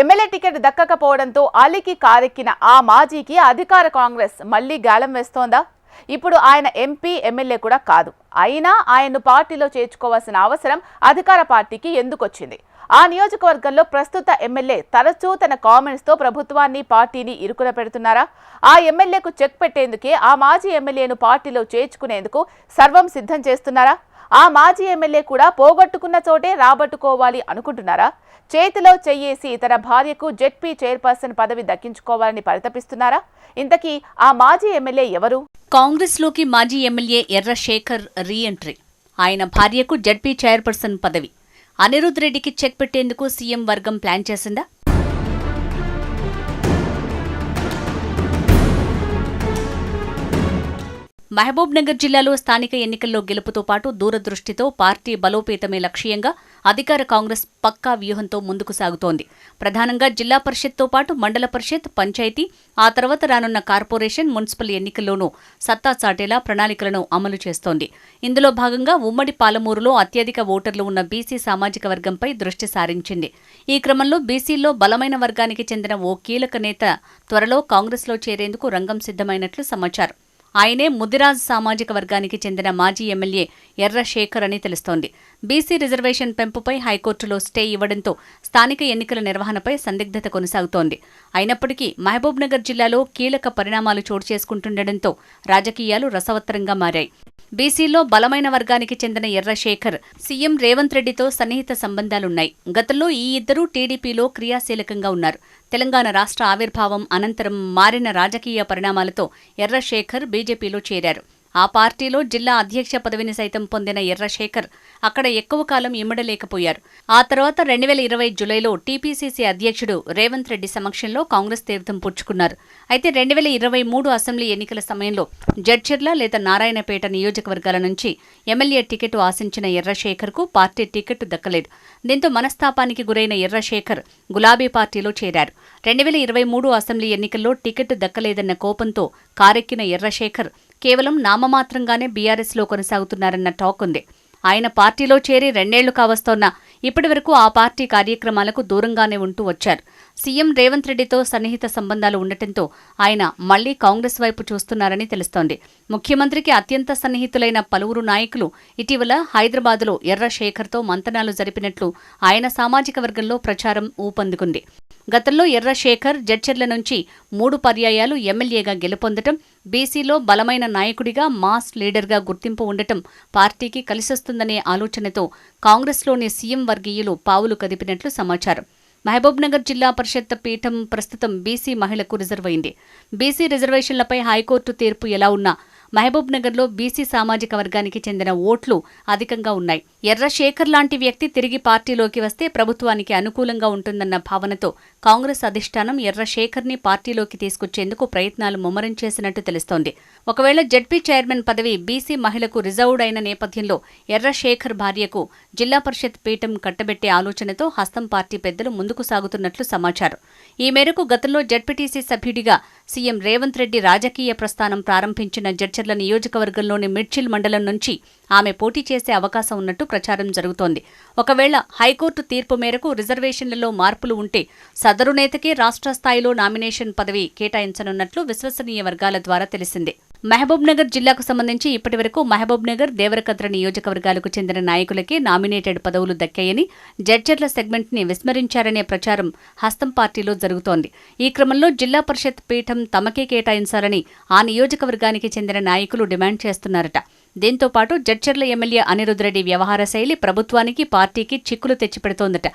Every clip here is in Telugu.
ఎమ్మెల్యే టికెట్ దక్కకపోవడంతో అలీకి కారెక్కిన ఆ మాజీకి అధికార కాంగ్రెస్ మళ్ళీ గాలం వేస్తోందా? ఇప్పుడు ఆయన ఎంపీ ఎమ్మెల్యే కూడా కాదు. అయినా ఆయన్ను పార్టీలో చేర్చుకోవాల్సిన అవసరం అధికార పార్టీకి ఎందుకొచ్చింది? ఆ నియోజకవర్గంలో ప్రస్తుత ఎమ్మెల్యే తరచూ తన కామెంట్స్తో ప్రభుత్వాన్ని పార్టీని ఇరుకున పెడుతున్నారా? ఆ ఎమ్మెల్యేకు చెక్ పెట్టేందుకే ఆ మాజీ ఎమ్మెల్యేను పార్టీలో చేర్చుకునేందుకు సర్వం సిద్ధం చేస్తున్నారా? ఆ మాజీ ఎమ్మెల్యే కూడా పోగొట్టుకున్న చోటే రాబట్టుకోవాలి అనుకుంటున్నారా? చేతిలో చెయ్యేసి తన భార్యకు జెడ్పీ చైర్పర్సన్ పదవి దక్కించుకోవాలని పరితపిస్తున్నారా? ఇంతకీ ఆ మాజీ ఎమ్మెల్యే ఎవరు? కాంగ్రెస్లోకి మాజీ ఎమ్మెల్యే ఎర్ర శేఖర్ రీ ఎంట్రీ ఆయన భార్యకు జెడ్పీ చైర్పర్సన్ పదవి. అనిరుద్ రెడ్డికి చెక్ పెట్టేందుకు సీఎం వర్గం ప్లాన్ చేసిందా? మహబూబ్ నగర్ జిల్లాలో స్థానిక ఎన్నికల్లో గెలుపుతో పాటు దూరదృష్టితో పార్టీ బలోపేతమే లక్ష్యంగా అధికార కాంగ్రెస్ పక్కా వ్యూహంతో ముందుకు సాగుతోంది. ప్రధానంగా జిల్లా పరిషత్తో పాటు మండల పరిషత్ పంచాయతీ ఆ తర్వాత రానున్న కార్పొరేషన్ మున్సిపల్ ఎన్నికల్లోనూ సత్తా చాటేలా ప్రణాళికలను అమలు చేస్తోంది. ఇందులో భాగంగా ఉమ్మడి పాలమూరులో అత్యధిక ఓటర్లు ఉన్న బీసీ సామాజిక వర్గంపై దృష్టి సారించింది. ఈ క్రమంలో బీసీల్లో బలమైన వర్గానికి చెందిన ఓ కీలక నేత త్వరలో కాంగ్రెస్లో చేరేందుకు రంగం సిద్ధమైనట్లు సమాచారం. ఆయనే ముదిరాజ్ సామాజిక వర్గానికి చెందిన మాజీ ఎమ్మెల్యే ఎర్ర శేఖర్ అని తెలుస్తోంది. బీసీ రిజర్వేషన్ పెంపుపై హైకోర్టులో స్టే ఇవ్వడంతో స్థానిక ఎన్నికల నిర్వహణపై సందిగ్ధత కొనసాగుతోంది. అయినప్పటికీ మహబూబ్నగర్ జిల్లాలో కీలక పరిణామాలు చోటు చేసుకుంటుండటంతో రాజకీయాలు రసవత్తరంగా మారాయి. బీసీలో బలమైన వర్గానికి చెందిన ఎర్రశేఖర్ సీఎం రేవంత్ రెడ్డితో సన్నిహిత సంబంధాలున్నాయి. గతంలో ఈ ఇద్దరూ టీడీపీలో క్రియాశీలకంగా ఉన్నారు. తెలంగాణ రాష్ట్ర ఆవిర్భావం అనంతరం మారిన రాజకీయ పరిణామాలతో ఎర్రశేఖర్ బీజేపీలో చేరారు. ఆ పార్టీలో జిల్లా అధ్యక్ష పదవిని సైతం పొందిన ఎర్రశేఖర్ అక్కడ ఎక్కువ కాలం ఇమ్మడలేకపోయారు. ఆ తర్వాత రెండు వేల ఇరవై జులైలో టీపీసీసీ అధ్యక్షుడు రేవంత్ రెడ్డి సమక్షంలో కాంగ్రెస్ తీర్థం పుచ్చుకున్నారు. అయితే రెండు వేల ఇరవై మూడు అసెంబ్లీ ఎన్నికల సమయంలో జడ్చర్ల లేదా నారాయణపేట నియోజకవర్గాల నుంచి ఎమ్మెల్యే టికెట్ ఆశించిన ఎర్రశేఖర్కు పార్టీ టికెట్ దక్కలేదు. దీంతో మనస్తాపానికి గురైన ఎర్రశేఖర్ గులాబీ పార్టీలో చేరారు. రెండు వేల ఇరవై మూడు అసెంబ్లీ ఎన్నికల్లో టికెట్ దక్కలేదన్న కోపంతో కారెక్కిన ఎర్రశేఖర్ కేవలం నామమాత్రంగానే బీఆర్ఎస్లో కొనసాగుతున్నారన్న టాక్ ఉంది. ఆయన పార్టీలో చేరి రెండేళ్ళు కావస్తోన్నా ఇప్పటివరకు ఆ పార్టీ కార్యక్రమాలకు దూరంగానే ఉంటూ వచ్చారు. సీఎం రేవంత్ రెడ్డితో సన్నిహిత సంబంధాలు ఉండటంతో ఆయన మళ్ళీ కాంగ్రెస్ వైపు చూస్తున్నారని తెలుస్తోంది. ముఖ్యమంత్రికి అత్యంత సన్నిహితులైన పలువురు నాయకులు ఇటీవల హైదరాబాదులో ఎర్ర శేఖర్తో మంతనాలు జరిపినట్లు ఆయన సామాజిక వర్గంలో ప్రచారం ఊపందుకుంది. గతంలో ఎర్రశేఖర్ జడ్చర్ల నుంచి మూడు పర్యాయాలు ఎమ్మెల్యేగా గెలుపొందటం బీసీలో బలమైన నాయకుడిగా మాస్ లీడర్గా గుర్తింపు ఉండటం పార్టీకి కలిసొస్తుందనే ఆలోచనతో కాంగ్రెస్లోని సీఎం వర్గీయులు పావులు కదిపినట్లు సమాచారం. మహబూబ్నగర్ జిల్లా పరిషత్ పీఠం ప్రస్తుతం బీసీ మహిళకు రిజర్వ్ అయింది. బీసీ రిజర్వేషన్లపై హైకోర్టు తీర్పు ఎలా ఉన్నా మహబూబ్నగర్లో బీసీ సామాజిక వర్గానికి చెందిన ఓట్లు అధికంగా ఉన్నాయి. ఎర్ర శేఖర్ లాంటి వ్యక్తి తిరిగి పార్టీలోకి వస్తే ప్రభుత్వానికి అనుకూలంగా ఉంటుందన్న భావనతో కాంగ్రెస్ అధిష్టానం ఎర్ర శేఖర్ని పార్టీలోకి తీసుకొచ్చేందుకు ప్రయత్నాలు ముమ్మరం చేసినట్టు తెలుస్తోంది. ఒకవేళ జడ్పీ చైర్మన్ పదవి బీసీ మహిళకు రిజర్వ్డ్ అయిన నేపథ్యంలో ఎర్ర శేఖర్ భార్యకు జిల్లా పరిషత్ పీఠం కట్టబెట్టే ఆలోచనతో హస్తం పార్టీ పెద్దలు ముందుకు సాగుతున్నట్లు సమాచారం. ఈ మేరకు గతంలో జడ్పీటీసీ సభ్యుడిగా సీఎం రేవంత్ రెడ్డి రాజకీయ ప్రస్థానం ప్రారంభించిన జడ్చర్ల నియోజకవర్గంలోని మిడ్చిల్ మండలం నుంచి ఆమె పోటీ చేసే అవకాశం ఉన్నట్టు ప్రచారం జరుగుతోంది. ఒకవేళ హైకోర్టు తీర్పు మేరకు రిజర్వేషన్లలో మార్పులు ఉంటే సదరు నేతకే రాష్ట్ర స్థాయిలో నామినేషన్ పదవి కేటాయించనున్నట్లు విశ్వసనీయ వర్గాల ద్వారా తెలిసింది. మహబూబ్నగర్ జిల్లాకు సంబంధించి ఇప్పటివరకు మహబూబ్నగర్ దేవరకద్ర నియోజకవర్గాలకు చెందిన నాయకులకే నామినేటెడ్ పదవులు దక్కాయని జడ్జర్ల సెగ్మెంట్ని విస్మరించారనే ప్రచారం హస్తం పార్టీలో జరుగుతోంది. ఈ క్రమంలో జిల్లా పరిషత్ పీఠం తమకే కేటాయించాలని ఆ నియోజకవర్గానికి చెందిన నాయకులు డిమాండ్ చేస్తున్నారట. దీంతో పాటు జడ్చర్ల ఎమ్మెల్యే అనిరుద్రెడ్డి వ్యవహార శైలి ప్రభుత్వానికి పార్టీకి చిక్కులు తెచ్చిపెడుతోందట.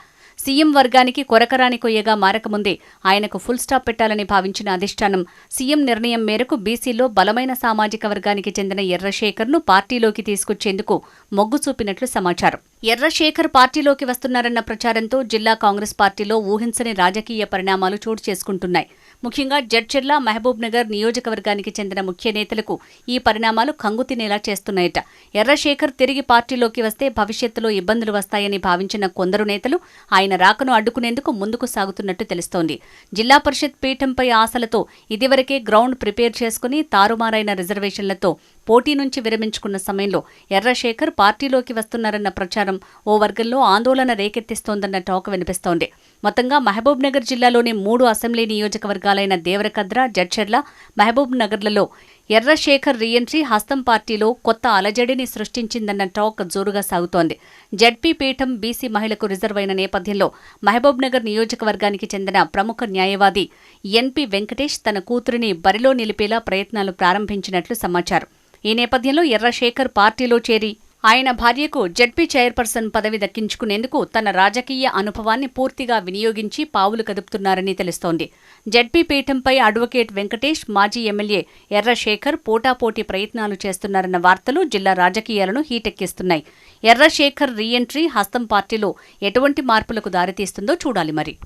సీఎం వర్గానికి కొరకరాని కొయ్యగా మారకముందే ఆయనకు ఫుల్ స్టాప్ పెట్టాలని భావించిన అధిష్టానం సీఎం నిర్ణయం మేరకు బీసీలో బలమైన సామాజిక వర్గానికి చెందిన ఎర్రశేఖర్ను పార్టీలోకి తీసుకొచ్చేందుకు మొగ్గు చూపినట్లు సమాచారం. ఎర్రశేఖర్ పార్టీలోకి వస్తున్నారన్న ప్రచారంతో జిల్లా కాంగ్రెస్ పార్టీలో ఊహించని రాజకీయ పరిణామాలు చోటు చేసుకుంటున్నాయి. ముఖ్యంగా జడ్చెర్ల మహబూబ్ నగర్ నియోజకవర్గానికి చెందిన ముఖ్య నేతలకు ఈ పరిణామాలు కంగు తినేలా చేస్తున్నాయట. ఎర్రశేఖర్ తిరిగి పార్టీలోకి వస్తే భవిష్యత్తులో ఇబ్బందులు వస్తాయని భావించిన కొందరు నేతలు ఆయన రాకను అడ్డుకునేందుకు ముందుకు సాగుతున్నట్టు తెలుస్తోంది. జిల్లా పరిషత్ పీఠంపై ఆశలతో ఇదివరకే గ్రౌండ్ ప్రిపేర్ చేసుకుని తారుమారైన రిజర్వేషన్లతో పోటీ నుంచి విరమించుకున్న సమయంలో ఎర్రశేఖర్ పార్టీలోకి వస్తున్నారన్న ప్రచారం ఓ వర్గంలో ఆందోళన రేకెత్తిస్తోందన్న టాక్ వినిపిస్తోంది. మొత్తంగా మహబూబ్ నగర్ జిల్లాలోని మూడు అసెంబ్లీ నియోజకవర్గాలైన దేవరకద్ర జడ్చర్ల మహబూబ్ నగర్లలో ఎర్రశేఖర్ రీఎంట్రీ హస్తం పార్టీలో కొత్త అలజడిని సృష్టించిందన్న టాక్ జోరుగా సాగుతోంది. జడ్పీ పీఠం బీసీ మహిళకు రిజర్వ్ అయిన నేపథ్యంలో మహబూబ్ నగర్ నియోజకవర్గానికి చెందిన ప్రముఖ న్యాయవాది ఎన్పి వెంకటేష్ తన కూతురిని బరిలో నిలిపేలా ప్రయత్నాలు ప్రారంభించినట్లు సమాచారం. ఈ నేపథ్యంలో ఎర్రశేఖర్ పార్టీలో చేరి ఆయన భార్యకు జడ్పీ చైర్పర్సన్ పదవి దక్కించుకునేందుకు తన రాజకీయ అనుభవాన్ని పూర్తిగా వినియోగించి పావులు కదుపుతున్నారని తెలుస్తోంది. జడ్పీ పీఠంపై అడ్వకేట్ వెంకటేష్ మాజీ ఎమ్మెల్యే ఎర్రశేఖర్ పోటాపోటీ ప్రయత్నాలు చేస్తున్నారన్న వార్తలు జిల్లా రాజకీయాలను హీటెక్కిస్తున్నాయి. ఎర్రశేఖర్ రీఎంట్రీ హస్తం పార్టీలో ఎటువంటి మార్పులకు దారితీస్తుందో చూడాలి మరి.